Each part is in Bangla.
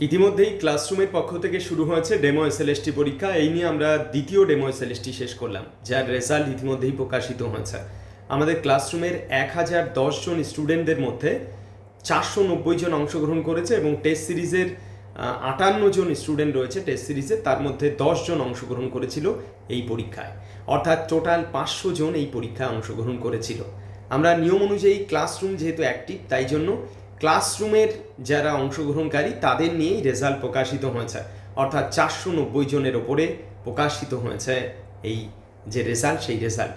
ইতিমধ্যেই ক্লাসরুমের পক্ষ থেকে শুরু হয়েছে ডেমো এসএলএসটি পরীক্ষা। এই নিয়ে আমরা দ্বিতীয় ডেমো এসএলএসটি শেষ করলাম, যার রেজাল্ট ইতিমধ্যেই প্রকাশিত হয়েছে। আমাদের ক্লাসরুমের এক হাজার জন স্টুডেন্টদের মধ্যে চারশো নব্বই জন অংশগ্রহণ করেছে এবং টেস্ট সিরিজের আটান্ন জন স্টুডেন্ট রয়েছে টেস্ট সিরিজে, তার মধ্যে জন অংশগ্রহণ করেছিল এই পরীক্ষায়। অর্থাৎ টোটাল পাঁচশো জন এই পরীক্ষায় অংশগ্রহণ করেছিল। আমরা নিয়ম অনুযায়ী ক্লাসরুম যেহেতু অ্যাক্টিভ তাই জন্য ক্লাসরুমের যারা অংশগ্রহণকারী, তাদের নিয়েই রেজাল্ট প্রকাশিত হয়েছে। অর্থাৎ চারশো নব্বই জনের ওপরে প্রকাশিত হয়েছে এই যে রেজাল্ট, সেই রেজাল্ট।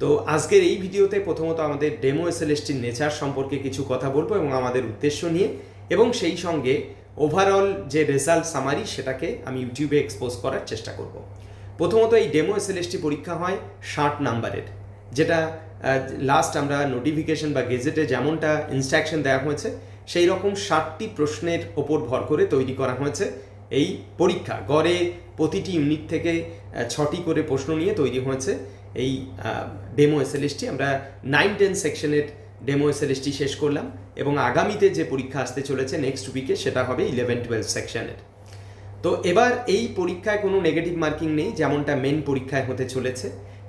তো আজকের এই ভিডিওতে প্রথমত আমাদের ডেমো এসএলএসটির নেচার সম্পর্কে কিছু কথা বলব এবং আমাদের উদ্দেশ্য নিয়ে এবং সেই সঙ্গে ওভারঅল যে রেজাল্ট সামারি সেটাকে আমি ইউটিউবে এক্সপোজ করার চেষ্টা করব। প্রথমত এই ডেমো এসএলএসটি পরীক্ষা হয় ষাট নাম্বারের, যেটা লাস্ট আমরা নোটিফিকেশন বা গেজেটে যেমনটা ইনস্ট্রাকশন দেওয়া হয়েছে সেই রকম ষাটটি প্রশ্নের ওপর ভর করে তৈরি করা হয়েছে। এই পরীক্ষা, গড়ে প্রতিটি ইউনিট থেকে ছটি করে প্রশ্ন নিয়ে তৈরি হয়েছে। এই ডেমো এসএলএসটি আমরা নাইন টেন সেকশনের ডেমো এসএলএসটি শেষ করলাম এবং আগামীতে যে পরীক্ষা আসতে চলেছে নেক্সট উইকে সেটা হবে ইলেভেন টুয়েলভ সেকশনের তো এবার এই পরীক্ষায় কোনো নেগেটিভ মার্কিং নেই, যেমনটা মেন পরীক্ষায় হতে চলেছে।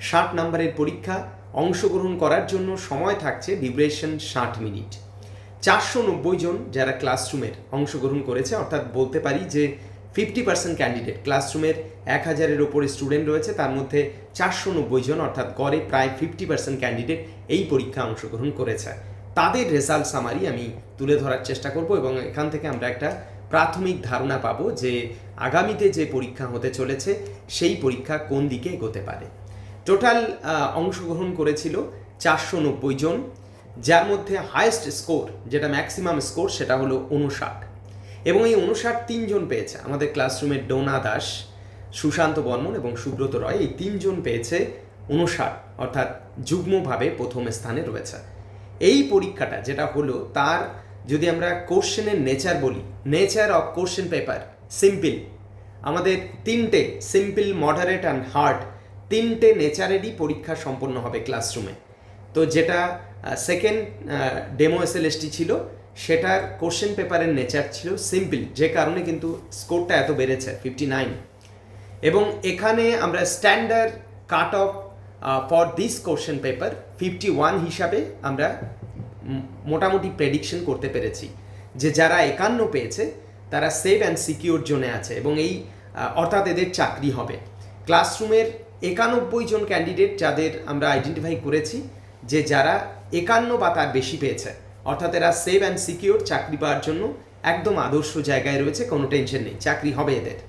ষাট নাম্বারের পরীক্ষা অংশগ্রহণ করার জন্য সময় থাকছে ডিউরেশন ষাট মিনিট চারশো নব্বই জন যারা ক্লাসরুমের অংশগ্রহণ করেছে, অর্থাৎ বলতে পারি যে ফিফটি পার্সেন্ট ক্যান্ডিডেট ক্লাসরুমের এক হাজারের ওপরে স্টুডেন্ট রয়েছে, তার মধ্যে চারশো নব্বই জন, অর্থাৎ গড়ে প্রায় ফিফটি পার্সেন্ট ক্যান্ডিডেট এই পরীক্ষা অংশগ্রহণ করেছে। তাদের রেজাল্ট সামারি আমি তুলে ধরার চেষ্টা করব এবং এখান থেকে আমরা একটা প্রাথমিক ধারণা পাবো যে আগামীতে যে পরীক্ষা হতে চলেছে, সেই পরীক্ষা কোন দিকে এগোতে পারে। টোটাল অংশগ্রহণ করেছিল চারশো নব্বই জন। যার মধ্যে হায়েস্ট স্কোর যেটা ম্যাক্সিমাম স্কোর সেটা হলো উনষাট এবং এই উনষাট তিনজন পেয়েছে। আমাদের ক্লাসরুমের ডোনা দাস, সুশান্ত বর্মন এবং সুব্রত রয়, এই তিনজন পেয়েছে উনষাট অর্থাৎ যুগ্মভাবে প্রথম স্থানে রয়েছে। এই পরীক্ষাটা যেটা হলো, তার যদি আমরা কোশ্চেনের নেচার বলি nature of question paper simple আমাদের তিনটে সিম্পল মডারেট অ্যান্ড হার্ড তিনটে নেচারেরই পরীক্ষা সম্পন্ন হবে ক্লাসরুমে তো যেটা সেকেন্ড ডেমো এসএলএসটি ছিল। সেটার কোশ্চেন পেপারের নেচার ছিল সিম্পল যে কারণে কিন্তু স্কোরটা এত বেড়েছে ফিফটি নাইন এবং এখানে আমরা standard cut off for this question paper fifty one হিসাবে আমরা মোটামুটি প্রেডিকশন করতে পেরেছি। যে যারা একান্ন পেয়েছে, তারা সেভ অ্যান্ড সিকিউর জোনে আছে এবং এই অর্থাৎ এদের চাকরি হবে। ক্লাসরুমের একানব্বই জন ক্যান্ডিডেট যাদের আমরা আইডেন্টিফাই করেছি, যে যারা একান্ন বা তার বেশি পেয়েছে। অর্থাৎ এরা সেভ অ্যান্ড সিকিউর চাকরি পাওয়ার জন্য একদম আদর্শ জায়গায় রয়েছে, কোনো টেনশন নেই, চাকরি হবে এদের।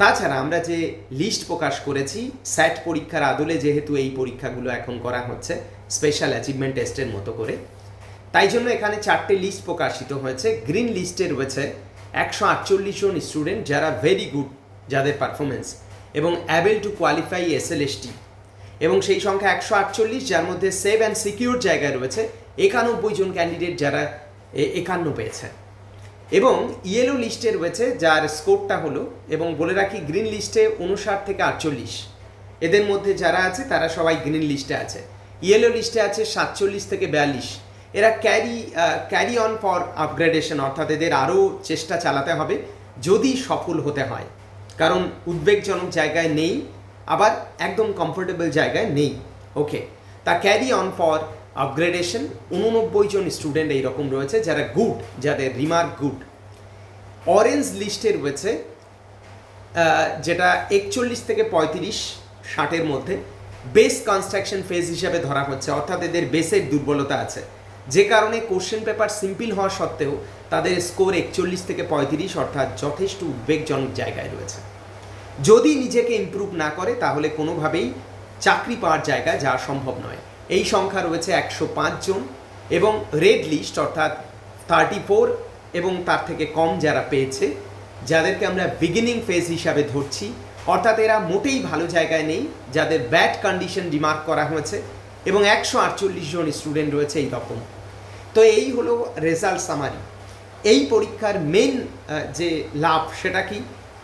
তাছাড়া আমরা যে লিস্ট প্রকাশ করেছি স্যাট পরীক্ষার আদলে যেহেতু এই পরীক্ষাগুলো এখন করা হচ্ছে স্পেশাল অ্যাচিভমেন্ট টেস্টের মতো করে। তাই জন্য এখানে চারটে লিস্ট প্রকাশিত হয়েছে। গ্রিন লিস্টে রয়েছে একশো আটচল্লিশ জন স্টুডেন্ট যারা ভেরি গুড যাদের পারফরমেন্স এবং অ্যাবেল টু কোয়ালিফাই এসএলএসটি এবং সেই সংখ্যা একশো আটচল্লিশ, যার মধ্যে সেভ অ্যান্ড সিকিউর জায়গায় রয়েছে, একানব্বই জন ক্যান্ডিডেট যারা একান্ন পেয়েছে। এবং ইয়েলো লিস্টে রয়েছে, যার স্কোরটা হলো, এবং বলে রাখি গ্রিন লিস্টে উনষাট থেকে আটচল্লিশ। এদের মধ্যে যারা আছে, তারা সবাই গ্রিন লিস্টে আছে। ইয়েলো লিস্টে আছে সাতচল্লিশ থেকে বিয়াল্লিশ। এরা carry carry on for upgradation অর্থাৎ এদের আরও চেষ্টা চালাতে হবে, যদি সফল হতে হয়। কারণ উদ্বেগজনক জায়গায় নেই আবার একদম কমফোর্টেবল জায়গায় নেই। ওকে তা ক্যারি অন ফর আপগ্রেডেশন উননব্বই জন স্টুডেন্ট এইরকম রয়েছে যারা গুড যাদের রিমার্ক গুড অরেঞ্জ লিস্টে রয়েছে যেটা একচল্লিশ থেকে পঁয়ত্রিশ, ষাটের মধ্যে। বেস কনস্ট্রাকশন ফেজ হিসাবে ধরা হচ্ছে, অর্থাৎ এদের বেসের দুর্বলতা আছে। যে কারণে কোশ্চেন পেপার সিম্পল হওয়া সত্ত্বেও তাদের স্কোর একচল্লিশ থেকে পঁয়ত্রিশ, অর্থাৎ যথেষ্ট উদ্বেগজনক জায়গায় রয়েছে। যদি নিজেকে ইমপ্রুভ না করে, তাহলে কোনোভাবেই চাকরি পাওয়ার জায়গায় যাওয়া সম্ভব নয়। এই সংখ্যা রয়েছে একশো জন এবং রেড লিস্ট অর্থাৎ থার্টি ফোর এবং তার থেকে কম যারা পেয়েছে, যাদেরকে আমরা বিগিনিং ফেজ হিসাবে ধরছি, অর্থাৎ এরা মোটেই ভালো জায়গায় নেই, যাদের ব্যাড কন্ডিশন রিমার্ক করা হয়েছে এবং একশো আটচল্লিশ জন স্টুডেন্ট রয়েছে এই রকম। তো এই হলো রেজাল্ট সামারি এই পরীক্ষার মেন যে লাভ সেটা কি?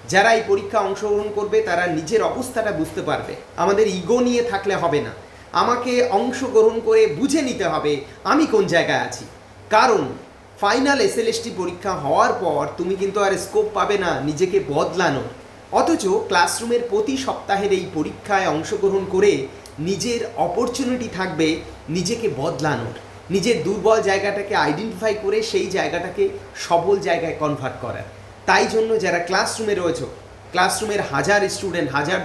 যারা এই পরীক্ষা অংশগ্রহণ করবে, তারা নিজের অবস্থাটা বুঝতে পারবে। আমাদের ইগো নিয়ে থাকলে হবে না। আমাকে অংশগ্রহণ করে বুঝে নিতে হবে আমি কোন জায়গায় আছি। কারণ ফাইনাল এসএলএসটি পরীক্ষা হওয়ার পর তুমি কিন্তু আর স্কোপ পাবে না নিজেকে বদলানো। অথচ ক্লাসরুমের প্রতি সপ্তাহের এই পরীক্ষায় অংশগ্রহণ করে নিজের অপরচুনিটি থাকবে নিজেকে বদলানোর। নিজের দুর্বল জায়গাটাকে আইডেন্টিফাই করে সেই জায়গাটাকে সবল জায়গায় কনভার্ট করার। তাই জন্য যারা ক্লাসরুমে রয়েছে ক্লাসরুমের হাজার স্টুডেন্ট হাজার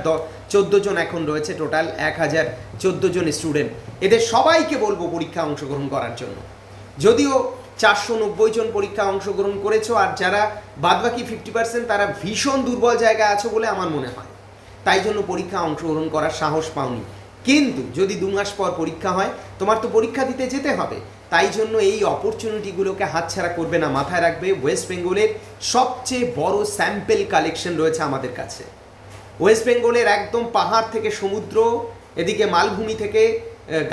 চোদ্দ জন এখন রয়েছে টোটাল এক হাজার চোদ্দ জন স্টুডেন্ট এদের সবাইকে বলব পরীক্ষা অংশগ্রহণ করার জন্য। যদিও চারশো নব্বই জন পরীক্ষা অংশগ্রহণ করেছ, আর যারা বাদবাকি ফিফটি পার্সেন্ট তারা ভীষণ দুর্বল জায়গায় আছো বলে আমার মনে হয়। তাই জন্য পরীক্ষা অংশগ্রহণ করার সাহস পাওনি। কিন্তু যদি দু মাস পর পরীক্ষা হয়, তোমার তো পরীক্ষা দিতে যেতে হবে। তাই জন্য এই অপরচুনিটিগুলোকে হাতছাড়া করবে না, মাথায় রাখবে ওয়েস্ট বেঙ্গলের সবচেয়ে বড় স্যাম্পেল কালেকশন রয়েছে আমাদের কাছে। ওয়েস্ট বেঙ্গলের একদম পাহাড় থেকে সমুদ্র, এদিকে মালভূমি থেকে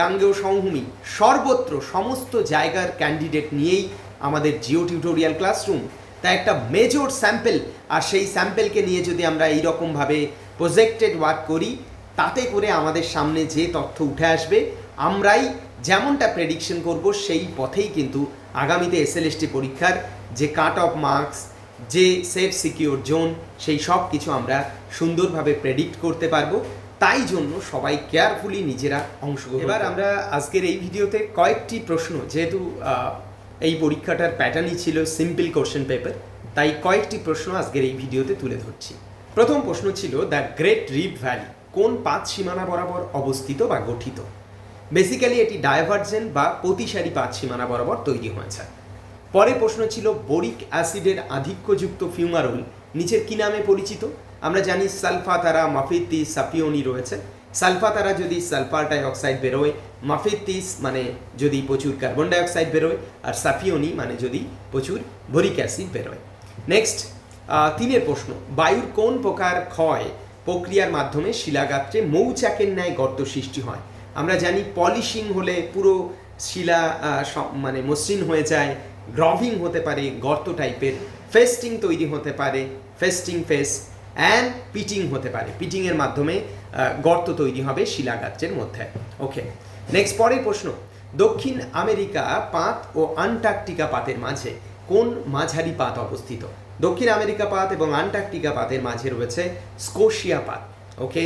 গাঙ্গেয় সমভূমি, সর্বত্র সমস্ত জায়গার ক্যান্ডিডেট নিয়েই আমাদের জিও টিউটোরিয়াল ক্লাসরুম তা একটা মেজর স্যাম্পেল আর সেই স্যাম্পেলকে নিয়ে যদি আমরা এইরকমভাবে প্রজেক্টেড ওয়ার্ক করি, তাতে করে আমাদের সামনে যে তথ্য উঠে আসবে, আমরাই যেমনটা প্রেডিকশন করব সেই পথেই কিন্তু আগামীতে এসএলএসটি পরীক্ষার যে কাট অফ মার্কস যে সেফ সিকিউর জোন সেই সব কিছু আমরা সুন্দরভাবে প্রেডিক্ট করতে পারব। তাই জন্য সবাই কেয়ারফুলি নিজেরা অংশগ্রহণ এবার আমরা আজকের এই ভিডিওতে কয়েকটি প্রশ্ন যেহেতু এই পরীক্ষাটার প্যাটার্নই ছিল সিম্পল কোশ্চেন পেপার তাই কয়েকটি প্রশ্ন আজকের এই ভিডিওতে তুলে ধরছি। প্রথম প্রশ্ন ছিল দ্য গ্রেট রিফ ভ্যালি কোন পাঁচ সীমানা বরাবর অবস্থিত বা গঠিত? বেসিক্যালি এটি ডাইভার্জেন্ট বা প্রতিসারী পাঁচ সীমানা বরাবর তৈরি হয়েছে। পরে প্রশ্ন ছিল, বোরিক অ্যাসিডের আধিক্যযুক্ত ফিউমারোল নিচের কি নামে পরিচিত? আমরা জানি সালফাতারা মাফিতিস সাপিওনি রয়েছে। সালফাতারা যদি সালফার ডাইঅক্সাইড বেরোয় মাফিতিস মানে যদি প্রচুর কার্বন ডাইঅক্সাইড বেরোয়, আর সাফিওনি মানে যদি প্রচুর বোরিক অ্যাসিড বেরোয়। নেক্সট তিনের প্রশ্ন, বায়ুর কোন প্রকার ক্ষয় প্রক্রিয়ার মাধ্যমে শিলাগাত্রে মৌচাকের ন্যায় গর্ত সৃষ্টি হয়? আমরা জানি পলিশিং হলে পুরো শিলা মানে মসৃণ হয়ে যায়, গ্রভিং হতে পারে, গর্ত টাইপের, ফেস্টিং তৈরি হতে পারে, ফেস্টিং ফেস অ্যান্ড পিটিং হতে পারে। পিটিংয়ের মাধ্যমে গর্ত তৈরি হবে শিলাগাত্রের মধ্যে। ওকে নেক্সট পরের প্রশ্ন। দক্ষিণ আমেরিকা পাত ও আন্টার্কটিকা পাতের মাঝে কোন মাঝারি পাত অবস্থিত? দক্ষিণ আমেরিকা পাত এবং আন্টার্কটিকা পাতের মাঝে রয়েছে স্কোশিয়া পাত। ওকে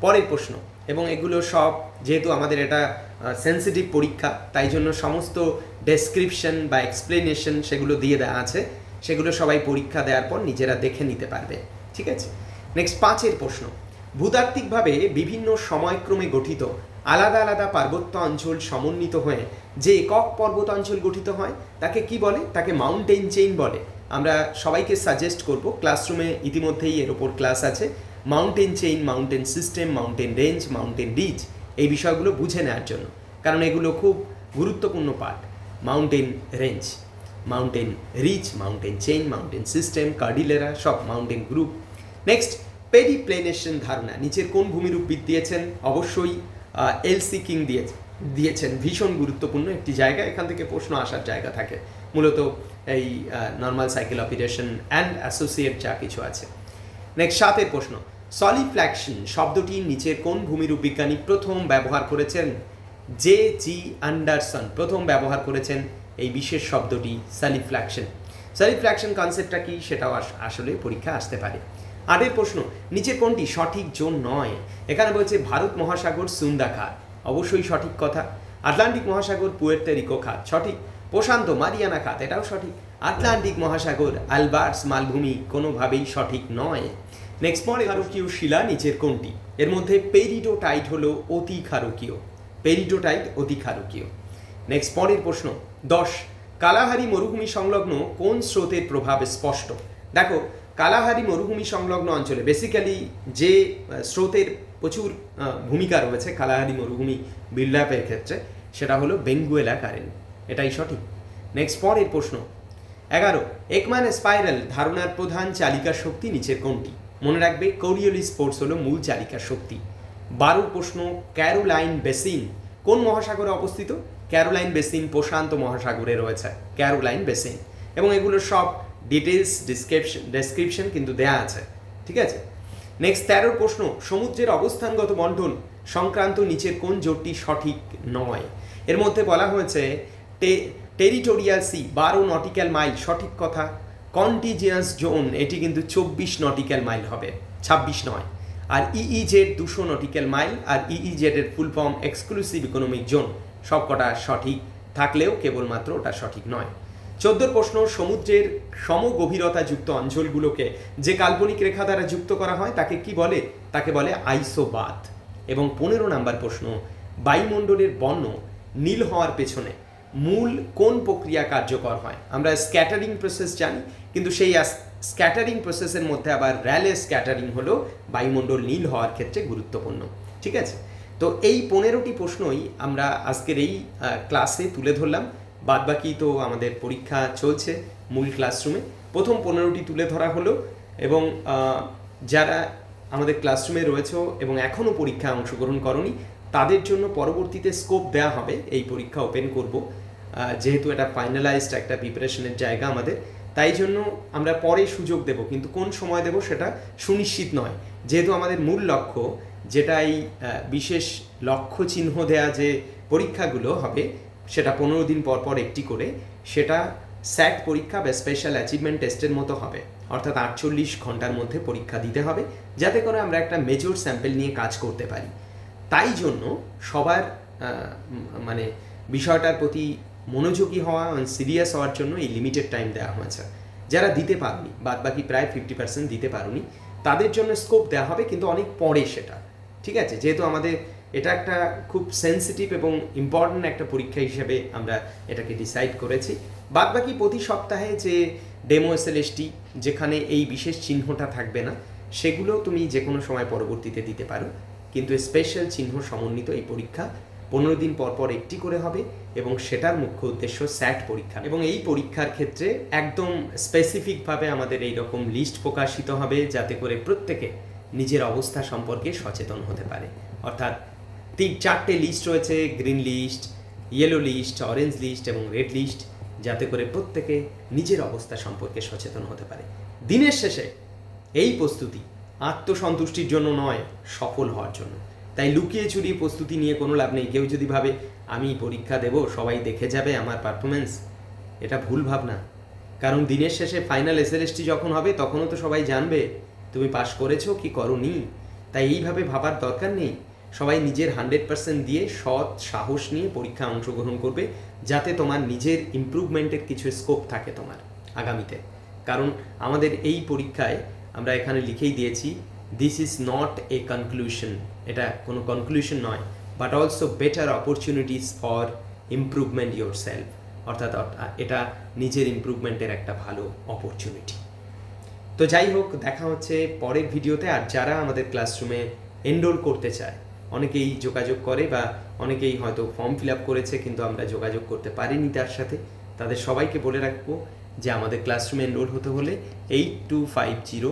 পরের প্রশ্ন। এবং এগুলো সব যেহেতু আমাদের এটা সেন্সিটিভ পরীক্ষা, তাই জন্য সমস্ত ডেসক্রিপশন বা এক্সপ্লেনেশন সেগুলো দিয়ে দেওয়া আছে। সেগুলো সবাই পরীক্ষা দেওয়ার পর নিজেরা দেখে নিতে পারবে। ঠিক আছে? নেক্সট পাঁচের প্রশ্ন। ভূতাত্ত্বিকভাবে বিভিন্ন সময়ক্রমে গঠিত আলাদা আলাদা পার্বত্য অঞ্চল সমন্বিত হয়ে যে একক পর্বত অঞ্চল গঠিত হয়, তাকে কি বলে? তাকে মাউন্টেন চেইন বলে। আমরা সবাইকে সাজেস্ট করব ক্লাসরুমে ইতিমধ্যেই এর ওপর ক্লাস আছে। Mountain chain mountain system mountain range mountain reach এই বিষয়গুলো বুঝে নেওয়ার জন্য। কারণ এগুলো খুব গুরুত্বপূর্ণ part mountain range mountain reach mountain chain mountain system cordillera সব মাউন্টেন গ্রুপ নেক্সট পেরিপ্লেনেশন ধারণা। নিচের কোন ভূমিরূপবিদ দিয়েছেন? অবশ্যই এলসি কিং দিয়ে, দিয়েছেন। ভীষণ গুরুত্বপূর্ণ একটি জায়গা। এখান থেকে প্রশ্ন আসার জায়গা থাকে। মূলত এই normal cycle operation and associate যা কিছু আছে। নেক্সট সাতের প্রশ্ন। সলিফ্ল্যাকশন শব্দটি নিচের কোন ভূমিরূপ বিজ্ঞানী প্রথম ব্যবহার করেছেন? জে জি অ্যান্ডারসন প্রথম ব্যবহার করেছেন এই বিশেষ শব্দটি সালিফ্ল্যাকশন সালিফ্ল্যাকশন কনসেপ্টটা কি সেটাও আস- আসলে পরীক্ষা আসতে পারে। আটের প্রশ্ন নিচের কোনটি সঠিক জোন নয়? এখানে বলছে ভারত মহাসাগর সুন্দা খাত অবশ্যই সঠিক কথা। আটলান্টিক মহাসাগর পুয়ের্তে রিকো খাত, সঠিক। প্রশান্ত মারিয়ানা খাত, এটাও সঠিক। আটলান্টিক মহাসাগর আলবার্টস মালভূমি কোনোভাবেই সঠিক নয়। নেক্সট পরে ক্ষারকীয় শিলা নিচের কোনটি এর মধ্যে পেরিডোটাইট হলো অতি ক্ষারকীয়। পেরিডোটাইট অতি ক্ষারকীয়। নেক্সট পরের প্রশ্ন। দশ, কালাহারি মরুভূমি সংলগ্ন কোন স্রোতের প্রভাব স্পষ্ট? দেখো, কালাহারি মরুভূমি সংলগ্ন অঞ্চলে বেসিক্যালি যে স্রোতের প্রচুর ভূমিকা রয়েছে কালাহারি মরুভূমি বিল্ডআপের ক্ষেত্রে, সেটা হলো বেঙ্গুয়েলা কারেন্ট। এটাই সঠিক। নেক্সট পরের প্রশ্ন। এগারো, একমান স্পাইরাল ধারণার প্রধান চালিকা শক্তি নিচের কোনটি মনে রাখবে কোরিওলি স্পোর্টস হলো মূল চালিকা শক্তি। বারো প্রশ্ন ক্যারোলাইন বেসিন কোন মহাসাগরে অবস্থিত? ক্যারোলাইন বেসিন প্রশান্ত মহাসাগরে রয়েছে ক্যারোলাইন বেসিন এবং এগুলোর সব ডিটেলস ডিসক্রিপশন ডেসক্রিপশন কিন্তু দেয়া আছে, ঠিক আছে? নেক্সট তেরোর প্রশ্ন, সমুদ্রের অবস্থানগত বন্টন সংক্রান্ত নিচের কোন জোটটি সঠিক নয়? এর মধ্যে বলা হয়েছে টেরিটোরিয়াল সি বারো নটিক্যাল মাইল সঠিক কথা কন্টিজিয়াস জোন এটি কিন্তু চব্বিশ নটিক্যাল মাইল হবে, ছাব্বিশ নয়। আর ইইজেড দুশো নটিক্যাল মাইল আর ইইজেড এর full form exclusive economic zone সবকটা সঠিক থাকলেও কেবলমাত্র ওটা সঠিক নয়। চোদ্দোর প্রশ্ন, সমুদ্রের সমগভীরতাযুক্ত অঞ্চলগুলোকে যে কাল্পনিক রেখা দ্বারা যুক্ত করা হয়, তাকে কি বলে? তাকে বলে আইসোবাত এবং পনেরো নাম্বার প্রশ্ন, বায়ুমণ্ডলের বর্ণ নীল হওয়ার পেছনে মূল কোন প্রক্রিয়া কার্যকর হয়? আমরা স্ক্যাটারিং প্রসেস জানি, কিন্তু সেই স্ক্যাটারিং প্রসেসের মধ্যে আবার র্যালে স্ক্যাটারিং হলো বায়ুমণ্ডল নীল হওয়ার ক্ষেত্রে গুরুত্বপূর্ণ, ঠিক আছে? তো এই পনেরোটি প্রশ্নই আমরা আজকের এই ক্লাসে তুলে ধরলাম। বাদ বাকি তো আমাদের পরীক্ষা চলছে মূল ক্লাসরুমে প্রথম পনেরোটি তুলে ধরা হলো এবং যারা আমাদের ক্লাসরুমে রয়েছে এবং এখনও পরীক্ষায় অংশগ্রহণ করনি, তাদের জন্য পরবর্তীতে স্কোপ দেওয়া হবে। এই পরীক্ষা ওপেন করব। যেহেতু এটা ফাইনালাইজড একটা প্রিপারেশনের জায়গা আমাদের, তাই জন্য আমরা পরে সুযোগ দেব, কিন্তু কোন সময় দেব সেটা সুনিশ্চিত নয়। যেহেতু আমাদের মূল লক্ষ্য যেটা এই বিশেষ লক্ষ্য চিহ্ন দেয়া যে পরীক্ষাগুলো হবে, সেটা পনেরো দিন পর পর একটি করে, সেটা স্যাট পরীক্ষা বা স্পেশাল অ্যাচিভমেন্ট টেস্টের মতো হবে। অর্থাৎ আটচল্লিশ ঘণ্টার মধ্যে পরীক্ষা দিতে হবে, যাতে করে আমরা একটা মেজর স্যাম্পেল নিয়ে কাজ করতে পারি। তাই জন্য সবার মানে বিষয়টার প্রতি মনোযোগী হওয়া সিরিয়াস হওয়ার জন্য এই লিমিটেড টাইম দেওয়া হয়েছে। যারা দিতে পারনি বাদ বাকি প্রায় ফিফটি পার্সেন্ট দিতে পারোনি, তাদের জন্য স্কোপ দেওয়া হবে কিন্তু অনেক পরে সেটা। ঠিক আছে? যেহেতু আমাদের এটা একটা খুব সেন্সিটিভ এবং ইম্পর্ট্যান্ট একটা পরীক্ষা হিসেবে আমরা এটাকে ডিসাইড করেছি। বাদ বাকি প্রতি সপ্তাহে যে ডেমো এসএলএসটি যেখানে এই বিশেষ চিহ্নটা থাকবে না, সেগুলো তুমি যে কোনো সময় পরবর্তীতে দিতে পারো। কিন্তু স্পেশাল চিহ্ন সমন্বিত এই পরীক্ষা পনেরো দিন পর পর একটি করে হবে এবং সেটার মুখ্য উদ্দেশ্য স্যাট পরীক্ষা। এবং এই পরীক্ষার ক্ষেত্রে একদম স্পেসিফিকভাবে আমাদের এই রকম লিস্ট প্রকাশিত হবে যাতে করে প্রত্যেকে নিজের অবস্থা সম্পর্কে সচেতন হতে পারে। অর্থাৎ তিন, চারটে লিস্ট রয়েছে green list yellow list orange list এবং রেড লিস্ট যাতে করে প্রত্যেকে নিজের অবস্থা সম্পর্কে সচেতন হতে পারে। দিনের শেষে এই প্রস্তুতি আত্মসন্তুষ্টির জন্য নয়, সফল হওয়ার জন্য। তাই লুকিয়ে চুরিয়ে প্রস্তুতি নিয়ে কোনো লাভ নেই। কেউ যদি ভাবে, আমি পরীক্ষা দেব, সবাই দেখে যাবে আমার পারফরমেন্স এটা ভুল ভাবনা। কারণ দিনের শেষে ফাইনাল এসএলএসটি যখন হবে, তখনও তো সবাই জানবে, তুমি পাশ করেছ কি করনি? তাই এইভাবে ভাবার দরকার নেই। সবাই নিজের হান্ড্রেড পার্সেন্ট দিয়ে সৎ সাহস নিয়ে পরীক্ষা অংশগ্রহণ করবে, যাতে তোমার নিজের ইমপ্রুভমেন্টের কিছু স্কোপ থাকে তোমার আগামীতে। কারণ আমাদের এই পরীক্ষায় আমরা এখানে লিখেই দিয়েছি this is not a conclusion এটা কোনো কনক্লুশন নয় but also better opportunities for improvement yourself অর্থাৎ, এটা নিজের ইমপ্রুভমেন্টের একটা ভালো অপরচুনিটি তো যাই হোক, দেখা হচ্ছে পরের ভিডিওতে। আর যারা আমাদের ক্লাসরুমে এনরোল করতে চায়, অনেকেই যোগাযোগ করে বা অনেকেই হয়তো ফর্ম ফিল আপ করেছে, কিন্তু আমরা যোগাযোগ করতে পারিনি তার সাথে, তাদের সবাইকে বলে রাখব যে আমাদের ক্লাসরুমে এনরোল হতে হলে eight two five zero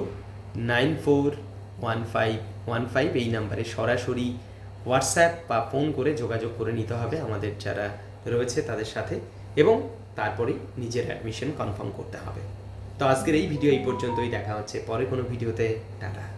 nine four one five one five এই নাম্বারে সরাসরি হোয়াটসঅ্যাপ বা ফোন করে যোগাযোগ করে নিতে হবে আমাদের যারা রয়েছে তাদের সাথে এবং তারপরে নিজের অ্যাডমিশন কনফার্ম করতে হবে। তো আজকের এই ভিডিও এই পর্যন্তই। দেখা হচ্ছে পরে কোনো ভিডিওতে। টাটা।